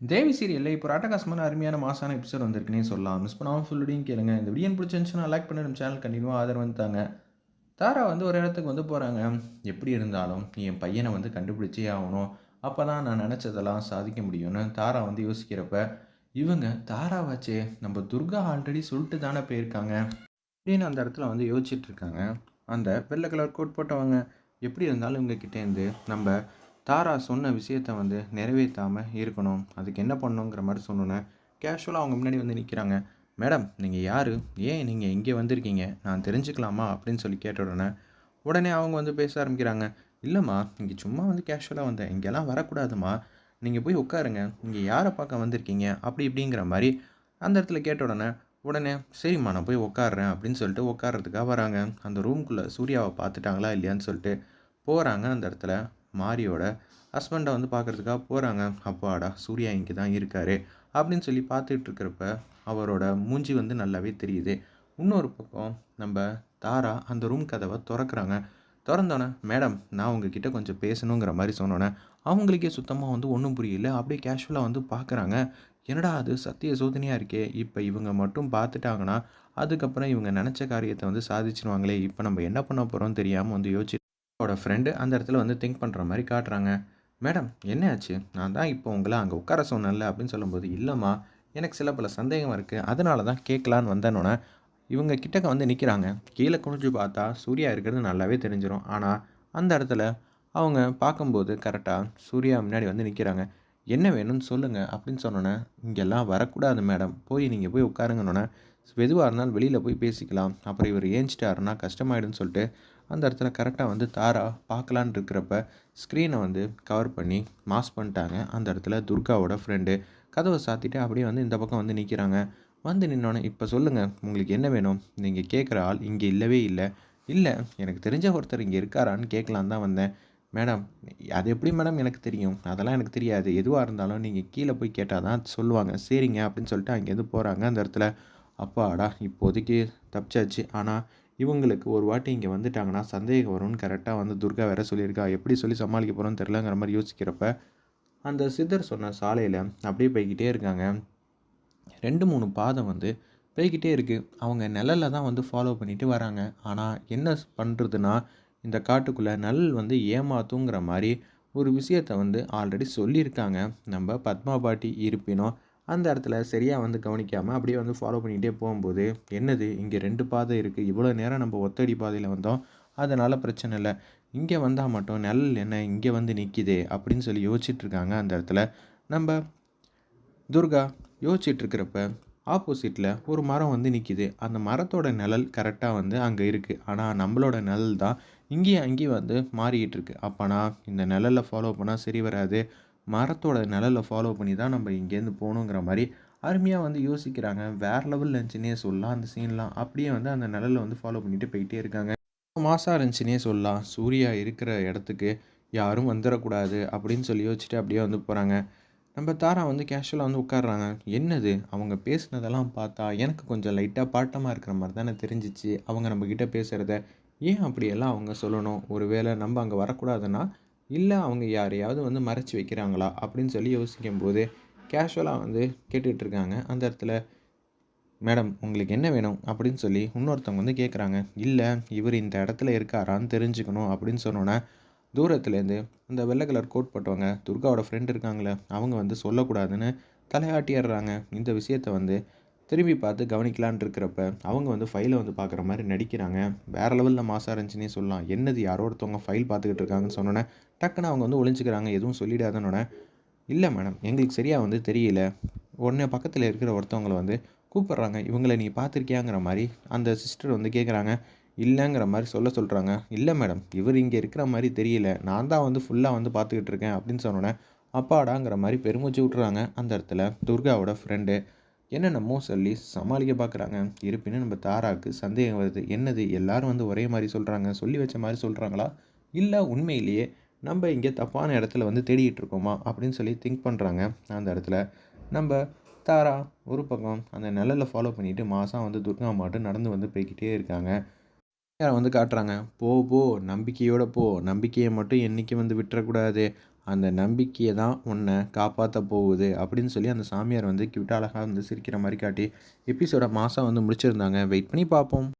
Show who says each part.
Speaker 1: தேவி சீரியலில் இப்போ ராட்டகாசமான அருமையான மாசான எபிசோட் வந்திருக்குன்னே சொல்லலாம். மிஸ் பண்ணாமல் ஃபுல்லுடையும் கேளுங்க. இந்த வீடியோ பிடிச்சிருந்துச்சுன்னா லைக் பண்ணி நம்ம சேனல் கண்டினியூவாக ஆதரவு வந்துட்டாங்க தாரா வந்து ஒரு இடத்துக்கு வந்து போகிறாங்க எப்படி இருந்தாலும் நீ என் பையனை வந்து கண்டுபிடிச்சே ஆகணும். அப்போ தான் நான் நினச்சதெல்லாம் சாதிக்க முடியும்னு தாரா வந்து யோசிக்கிறப்ப இவங்க தாராவாச்சே நம்ம துர்கா ஆல்ரெடி சொல்லிட்டு தானே போயிருக்காங்க. அப்படின்னு அந்த இடத்துல வந்து யோசிச்சுட்டு இருக்காங்க. அந்த வெள்ளை கலர் கோட் போட்டவங்க எப்படி இருந்தாலும் இவங்க கிட்டேருந்து நம்ம தாரா சொன்ன விஷயத்த வந்து நிறைவேற்றாமல் இருக்கணும். அதுக்கு என்ன பண்ணணுங்கிற மாதிரி சொன்னோன்னே கேஷுவலாக அவங்க முன்னாடி வந்து நிற்கிறாங்க மேடம் நீங்கள் யார்? ஏன் நீங்கள் இங்கே வந்திருக்கீங்க? நான் தெரிஞ்சுக்கலாமா? அப்படின்னு சொல்லி கேட்ட உடனே உடனே அவங்க வந்து பேச ஆரம்பிக்கிறாங்க. இல்லைம்மா இங்கே சும்மா வந்து கேஷுவலாக வந்தேன். இங்கெல்லாம் வரக்கூடாதும்மா நீங்கள் போய் உட்காருங்க. நீங்கள் யாரை பார்க்க வந்திருக்கீங்க? அப்படி இப்படிங்கிற மாதிரி அந்த இடத்துல கேட்ட உடனே உடனே சரிம்மா நான் போய் உட்காடுறேன் அப்படின்னு சொல்லிட்டு உட்கார்றதுக்காக வராங்க. அந்த ரூம்குள்ளே சூர்யாவை பார்த்துட்டாங்களா இல்லையான்னு சொல்லிட்டு போகிறாங்க அந்த இடத்துல. மாரியோட ஹஸ்பண்டை வந்து பார்க்குறதுக்காக போகிறாங்க அப்பாடா சூர்யா இங்கே தான் இருக்காரு அப்படின்னு சொல்லி பார்த்துட்டு இருக்கிறப்ப அவரோட மூஞ்சி வந்து நல்லாவே தெரியுது. இன்னொரு பக்கம் நம்ம தாரா அந்த ரூம் கதவை திறக்கிறாங்க. திறந்தோன்னே மேடம் நான் உங்ககிட்ட கொஞ்சம் பேசணுங்கிற மாதிரி சொன்னோன்னே அவங்களுக்கே சுத்தமாக வந்து ஒன்றும் புரியல. அப்படியே கேஷுவலாக வந்து பார்க்குறாங்க. என்னடா அது சத்திய சோதனையாக இருக்கே. இப்போ இவங்க மட்டும் பார்த்துட்டாங்கன்னா அதுக்கப்புறம் இவங்க நினச்ச காரியத்தை வந்து சாதிச்சிருவாங்களே. இப்போ நம்ம என்ன பண்ண போகிறோம் தெரியாமல் வந்து யோசிச்சு அவரோட ஃப்ரெண்டு அந்த இடத்துல வந்து திங்க் பண்ணுற மாதிரி காட்டுறாங்க. மேடம் என்ன ஆச்சு? நான் தான் இப்போ உங்களை அங்கே உட்கார சொன்னேன்ல அப்படின்னு சொல்லும்போது இல்லைம்மா எனக்கு சில பல சந்தேகம் இருக்குது அதனால தான் கேட்கலான்னு வந்தேன்னொன்னே இவங்க கிட்டக்க வந்து நிற்கிறாங்க கீழே குனிஞ்சு பார்த்தா சூர்யா இருக்கிறது நல்லாவே தெரிஞ்சிடும் ஆனால் அந்த இடத்துல அவங்க பார்க்கும்போது கரெக்டாக சூர்யா முன்னாடி வந்து நிற்கிறாங்க என்ன வேணும்னு சொல்லுங்கள் அப்படின்னு சொன்னோன்னே இங்கெல்லாம் வரக்கூடாது மேடம். போய் நீங்கள் போய் உட்காருங்கன்னொன்னே எதுவாக இருந்தாலும் வெளியில் போய் பேசிக்கலாம். அப்புறம் இவர் ஏஞ்சிட்டாருன்னா கஷ்டமாயிடுன்னு சொல்லிட்டு அந்த இடத்துல கரெக்டாக வந்து தாரா பார்க்கலான் இருக்கிறப்ப ஸ்க்ரீனை வந்து கவர் பண்ணி மாஸ் பண்ணிட்டாங்க. அந்த இடத்துல துர்காவோட ஃப்ரெண்டு கதவை சாத்திட்டு அப்படியே வந்து இந்த பக்கம் வந்து நிற்கிறாங்க வந்து நின்னோன்னே இப்போ சொல்லுங்கள் உங்களுக்கு என்ன வேணும்? நீங்கள் கேட்குற ஆள் இங்கே இல்லவே இல்லை. இல்லை எனக்கு தெரிஞ்ச ஒருத்தர் இங்கே இருக்காரான்னு கேட்கலான் தான் வந்தேன். மேடம் அது எப்படி மேடம் எனக்கு தெரியும்? அதெல்லாம் எனக்கு தெரியாது. எதுவாக இருந்தாலும் நீங்கள் கீழே போய் கேட்டால் தான் சொல்லுவாங்க. சரிங்க அப்படின்னு சொல்லிட்டு அங்கேருந்து போகிறாங்க அந்த இடத்துல. அப்பாடா இப்போதைக்கு தப்பிச்சாச்சு. ஆனால் இவங்களுக்கு ஒரு வாட்டி இங்கே வந்துட்டாங்கன்னா சந்தேகம் வரும்னு கரெக்டாக வந்து துர்கா வேற சொல்லியிருக்கா. எப்படி சொல்லி சமாளிக்க போகிறோன்னு தெரிலங்கிற மாதிரி யோசிக்கிறப்ப அந்த சித்தர் சொன்ன சாலையில் அப்படியே போய்கிட்டே இருக்காங்க. ரெண்டு மூணு பாதம் வந்து போய்கிட்டே இருக்குது அவங்க நிழலில் தான் வந்து ஃபாலோ பண்ணிட்டு வராங்க. ஆனால் என்ன பண்ணுறதுன்னா இந்த காட்டுக்குள்ளே நல் வந்து ஏமாத்துங்கிற மாதிரி ஒரு விஷயத்தை வந்து ஆல்ரெடி சொல்லியிருக்காங்க. நம்ம பத்மா பாட்டி இருப்பினோம் அந்த இடத்துல சரியாக வந்து கவனிக்காமல் அப்படியே வந்து ஃபாலோ பண்ணிகிட்டே போகும்போது என்னது இங்கே ரெண்டு பாதை இருக்குது இவ்வளோ நேரம் நம்ம ஒத்தடி பாதையில் வந்தோம் அதனால் பிரச்சனை இல்லை. இங்கே வந்தால் மட்டும் நிழல் என்ன இங்கே வந்து நிற்கிதே அப்படின்னு சொல்லி யோசிச்சிட்டிருக்காங்க அந்த இடத்துல. நம்ம துர்கா யோசிச்சிட்ருக்கிறப்ப ஆப்போசிட்டில் ஒரு மரம் வந்து நிற்கிது அந்த மரத்தோட நிழல் கரெக்டாக வந்து அங்கே இருக்குது ஆனால் நம்மளோட நிழல் தான் இங்கேயும் அங்கேயும் வந்து மாறிக்கிட்டு இருக்கு. அப்போனா இந்த நிழலை ஃபாலோ பண்ணால் சரி வராது. மரத்தோட நிழலை ஃபாலோ பண்ணி தான் நம்ம இங்கேருந்து போகணுங்கிற மாதிரி அருமையாக வந்து யோசிக்கிறாங்க. வேறு லெவலில் இருந்துச்சுன்னே சொல்லலாம். அந்த சீன்லாம் அப்படியே வந்து அந்த நிழலை வந்து ஃபாலோ பண்ணிட்டு போயிட்டே இருக்காங்க. மாசாக இருந்துச்சுன்னே சொல்லலாம். சூர்யா இருக்கிற இடத்துக்கு யாரும் வந்துடக்கூடாது அப்படின்னு சொல்லி யோசிச்சுட்டு அப்படியே வந்து போகிறாங்க நம்ம தாரா வந்து கேஷுவலாக வந்து உட்காடுறாங்க என்னது? அவங்க பேசுனதெல்லாம் பார்த்தா எனக்கு கொஞ்சம் லைட்டாக பாட்டமாக இருக்கிற மாதிரி தானே தெரிஞ்சிச்சு. அவங்க நம்மக்கிட்ட பேசுகிறத ஏன் அப்படியெல்லாம் அவங்க சொல்லணும்? ஒருவேளை நம்ம அங்கே வரக்கூடாதுன்னா இல்லை அவங்க யாரையாவது வந்து மறைச்சி வைக்கிறாங்களா? அப்படின்னு சொல்லி யோசிக்கும் போது கேஷுவலாக வந்து கேட்டுட்ருக்காங்க அந்த இடத்துல மேடம் உங்களுக்கு என்ன வேணும்? அப்படின்னு சொல்லி இன்னொருத்தவங்க வந்து கேட்குறாங்க இல்லை இவர் இந்த இடத்துல இருக்காரான்னு தெரிஞ்சுக்கணும். அப்படின்னு சொன்னோன்னே தூரத்துலேருந்து அந்த வெள்ளை கலர் கோட் போட்டவங்க துர்காவோட ஃப்ரெண்டு இருக்காங்களே அவங்க வந்து சொல்லக்கூடாதுன்னு தலையாட்டிடுறாங்க. இந்த விஷயத்த வந்து திரும்பி பார்த்து கவனிக்கலான் இருக்கிறப்ப அவங்க வந்து ஃபைலை வந்து பார்க்குற மாதிரி நடிக்கிறாங்க. வேறு லெவலில் மாசாக இருந்துச்சுன்னே சொல்லலாம். என்னது யாரோ ஒருத்தவங்க ஃபைல் பார்த்துக்கிட்டு இருக்காங்கன்னு சொன்னோன்னே டக்குன்னு அவங்க வந்து ஒழிஞ்சிக்கிறாங்க எதுவும் சொல்லிடாதனோடனே இல்லை மேடம் எங்களுக்கு சரியாக வந்து தெரியல. உடனே பக்கத்தில் இருக்கிற ஒருத்தவங்களை வந்து கூப்பிட்றாங்க. இவங்களை நீ பார்த்துருக்கியாங்கிற மாதிரி அந்த சிஸ்டர் வந்து கேட்குறாங்க இல்லைங்கிற மாதிரி சொல்ல சொல்கிறாங்க இல்லை மேடம் இவர் இங்கே இருக்கிற மாதிரி தெரியல. நான் தான் வந்து ஃபுல்லாக வந்து பார்த்துக்கிட்டு இருக்கேன் அப்படின்னு சொன்னோன்னே அப்பாடாங்கிற மாதிரி பெருமூச்சு விட்றாங்க அந்த இடத்துல துர்காவோட ஃப்ரெண்டு என்னென்னமோ சொல்லி சமாளிக்க பார்க்குறாங்க இருப்பினும் நம்ம தாராவுக்கு சந்தேகம் வருது. என்னது எல்லாரும் வந்து ஒரே மாதிரி சொல்கிறாங்க சொல்லி வச்ச மாதிரி சொல்கிறாங்களா இல்லை உண்மையிலேயே நம்ம இங்கே தப்பான இடத்துல வந்து தேடிகிட்டு இருக்கோமா? அப்படின்னு சொல்லி திங்க் பண்ணுறாங்க அந்த இடத்துல நம்ம தாரா ஒரு பக்கம் அந்த நிழலில் ஃபாலோ பண்ணிவிட்டு மாதம் வந்து துர்கா மாட்டு நடந்து வந்து போய்கிட்டே இருக்காங்க. வந்து காட்டுறாங்க போ போ நம்பிக்கையோட போ. நம்பிக்கையை மட்டும் என்றைக்கும் வந்து விட்டுறக்கூடாது. அந்த நம்பிக்கையை தான் உன்னை காப்பாற்ற போகுது. அப்படின்னு சொல்லி அந்த சாமியார் வந்து கியூட்டாக அழகாக வந்து சிரிக்கிற மாதிரி காட்டி எபிசோட மாதம் வந்து முடிச்சிருந்தாங்க. வெயிட் பண்ணி பார்ப்போம்.